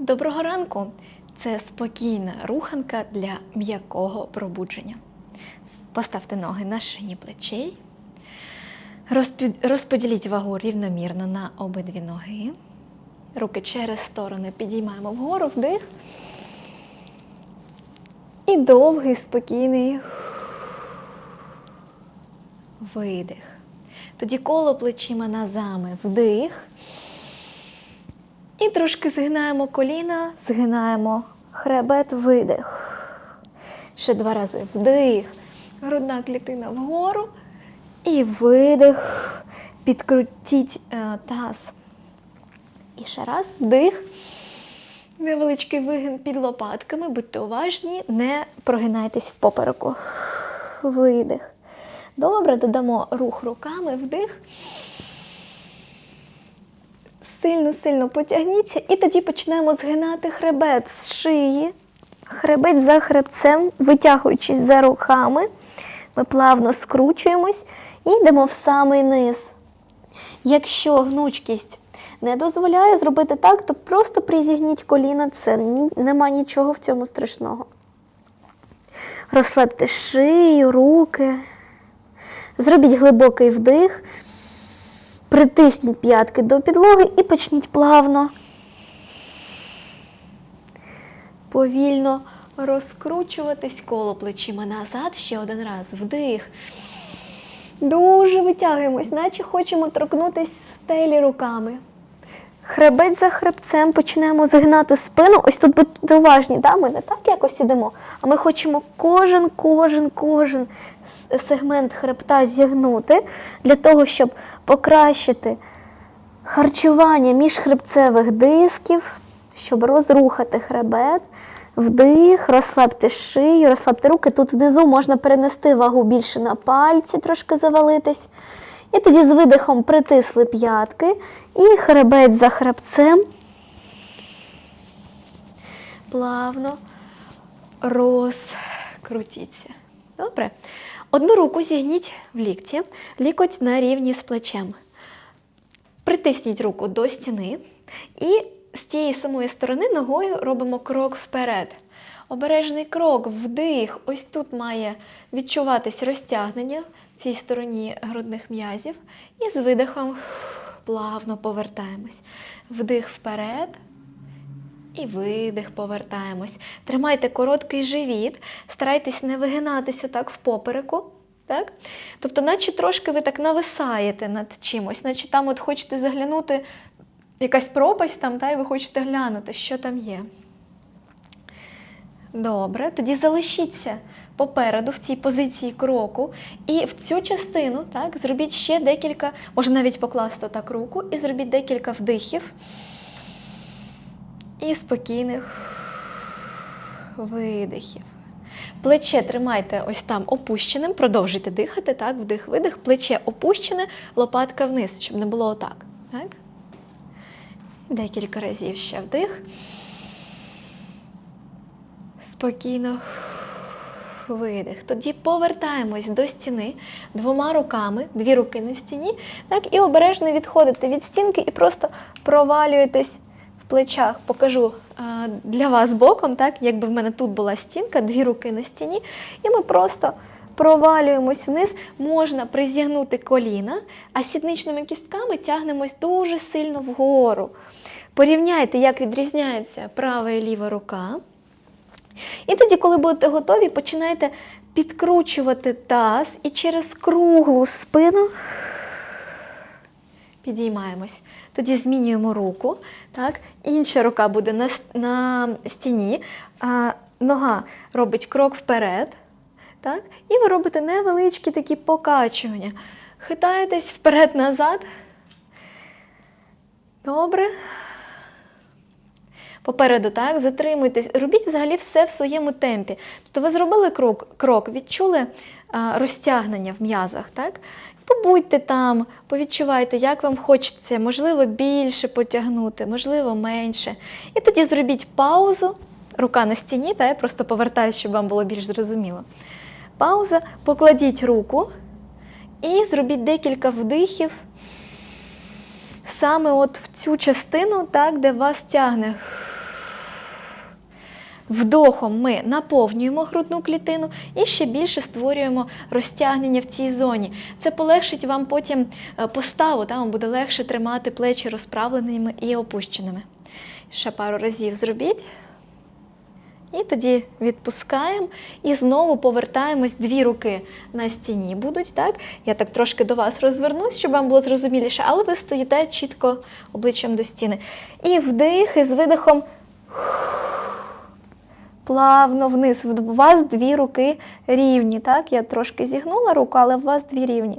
Доброго ранку! Це спокійна руханка для м'якого пробудження. Поставте ноги на шині плечей. Розподіліть вагу рівномірно на обидві ноги. Руки через сторони підіймаємо вгору, вдих. І довгий, спокійний видих. Тоді коло плечима назами, вдих. І трошки згинаємо коліна, згинаємо хребет, видих. Ще два рази вдих. Грудна клітина вгору. І видих. Підкрутіть е, таз. І ще раз вдих. Невеличкий вигин під лопатками, будьте уважні, не прогинайтесь в попереку. Видих. Добре, додамо рух руками, вдих. Сильно-сильно потягніться і тоді починаємо згинати хребет з шиї. Хребет за хребцем, витягуючись за руками. Ми плавно скручуємось і йдемо в самий низ. Якщо гнучкість не дозволяє зробити так, то просто призігніть коліна, це нема нічого в цьому страшного. Розслабте шию, руки. Зробіть глибокий вдих. Притисніть п'ятки до підлоги і почніть плавно. Повільно розкручуватись коло плечима назад. Ще один раз. Вдих. Дуже витягуємось, наче хочемо торкнутися стелі руками. Хребець за хребцем починаємо згинати спину. Ось тут будьте уважні, да? ми не так якось ідемо, а ми хочемо кожен, кожен, кожен сегмент хребта зігнути для того, щоб покращити харчування міжхребцевих дисків, щоб розрухати хребет. Вдих, розслабте шию, розслабте руки. Тут внизу можна перенести вагу більше на пальці, трошки завалитись. І тоді з видихом притисли п'ятки і хребець за хребцем. Плавно розкрутіться. Добре. Одну руку зігніть в лікті, лікоть на рівні з плечем. Притисніть руку до стіни і з тієї самої сторони ногою робимо крок вперед. Обережний крок, вдих. Ось тут має відчуватись розтягнення в цій стороні грудних м'язів. І з видихом плавно повертаємось. Вдих вперед. І видих, повертаємось. Тримайте короткий живіт, старайтесь не вигинатись отак в попереку. Так? Тобто, наче трошки ви так нависаєте над чимось, наче там от хочете заглянути якась пропасть там, та, і ви хочете глянути, що там є. Добре, тоді залишіться попереду в цій позиції кроку. І в цю частину так, зробіть ще декілька, можна навіть покласти так руку, і зробіть декілька вдихів і спокійних видихів. Плече тримайте ось там опущеним, продовжуйте дихати, так, вдих, видих, плече опущене, лопатка вниз, щоб не було отак. Так? Декілька разів ще вдих. Спокійно видих. Тоді повертаємось до стіни двома руками, дві руки на стіні, так, і обережно відходите від стінки і просто провалюєтесь в плечах. Покажу е, для вас боком, так, якби в мене тут була стінка, дві руки на стіні, і ми просто провалюємось вниз, можна призігнути коліна, а сідничними кістками тягнемось дуже сильно вгору. Порівняйте, як відрізняється права і ліва рука. І тоді, коли будете готові, починайте підкручувати таз і через круглу спину підіймаємось. Тоді змінюємо руку. Так? Інша рука буде на, на стіні, а нога робить крок вперед. Так? І ви робите невеличкі такі покачування. Хитаєтесь вперед-назад. Добре. Попереду, так, затримуйтесь, робіть взагалі все в своєму темпі. Тобто ви зробили крок, крок відчули а, розтягнення в м'язах, так? Побудьте там, повідчувайте, як вам хочеться, можливо, більше потягнути, можливо, менше. І тоді зробіть паузу, рука на стіні, та я просто повертаюся, щоб вам було більш зрозуміло. Пауза, покладіть руку і зробіть декілька вдихів саме от в цю частину, так, де вас тягне. Вдохом ми наповнюємо грудну клітину і ще більше створюємо розтягнення в цій зоні. Це полегшить вам потім е, поставу, та, вам буде легше тримати плечі розправленими і опущеними. Ще пару разів зробіть. І тоді відпускаємо і знову повертаємось. Дві руки на стіні будуть, так? Я так трошки до вас розвернусь, щоб вам було зрозуміліше, але ви стоїте чітко обличчям до стіни. І вдих, і з видихом плавно вниз. У вас дві руки рівні. Так? Я трошки зігнула руку, але у вас дві рівні.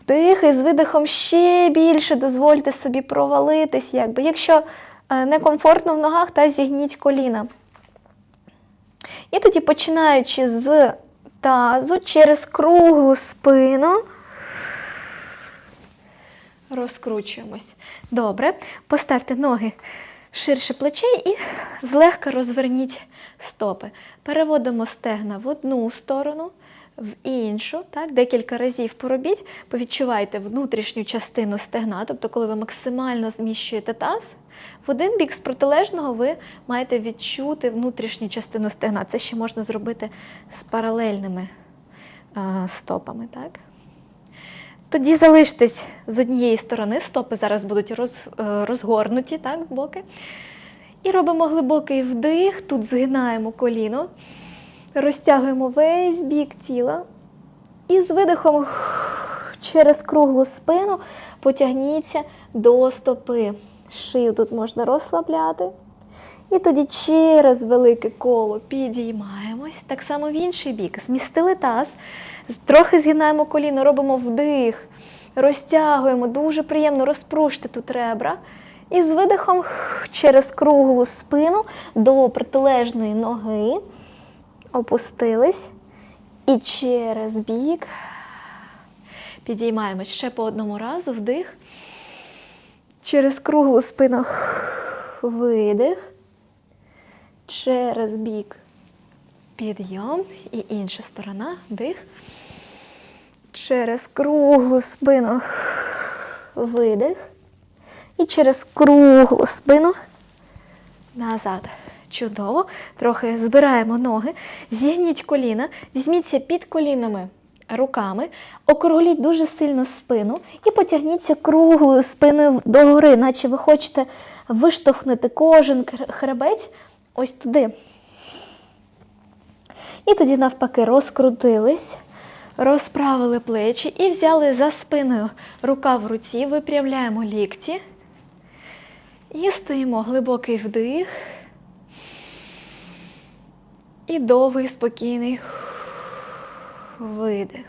Вдих і з видихом ще більше дозвольте собі провалитись. Якби. Якщо е, некомфортно в ногах, та зігніть коліна. І тоді, починаючи з тазу через круглу спину, розкручуємось. Добре. Поставте ноги ширше плечей і злегка розверніть стопи. Переводимо стегна в одну сторону, в іншу. Так? Декілька разів поробіть, повідчувайте внутрішню частину стегна, тобто, коли ви максимально зміщуєте таз. В один бік з протилежного ви маєте відчути внутрішню частину стегна. Це ще можна зробити з паралельними стопами. Так? Тоді залиштесь з однієї сторони, стопи зараз будуть роз, е, розгорнуті так, боки. І робимо глибокий вдих, тут згинаємо коліно, розтягуємо весь бік тіла. І з видихом через круглу спину потягніться до стопи. Шию тут можна розслабляти. І тоді через велике коло підіймаємось. Так само в інший бік. Змістили таз, трохи згинаємо коліно, робимо вдих, розтягуємо, дуже приємно розпружте тут ребра. І з видихом через круглу спину до протилежної ноги опустились. І через бік підіймаємось ще по одному разу, вдих. Через круглу спину видих. Через бік підйом. І інша сторона, вдих. Через круглу спину видих. І через круглу спину назад. Чудово. Трохи збираємо ноги. Зігніть коліна, візьміться під колінами руками, округліть дуже сильно спину і потягніться круглою спиною догори, наче ви хочете виштовхнути кожен хребець ось туди. І тоді, навпаки, розкрутились, розправили плечі і взяли за спиною рука в руці, випрямляємо лікті. І стоїмо глибокий вдих. І довгий, спокійний видих.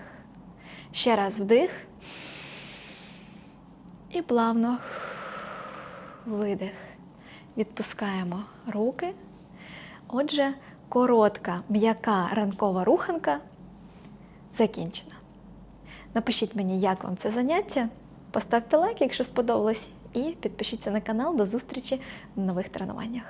Ще раз вдих. І плавно видих. Відпускаємо руки. Отже, коротка, м'яка ранкова руханка закінчена. Напишіть мені, як вам це заняття. Поставте лайк, якщо сподобалось, і підпишіться на канал. До зустрічі в нових тренуваннях.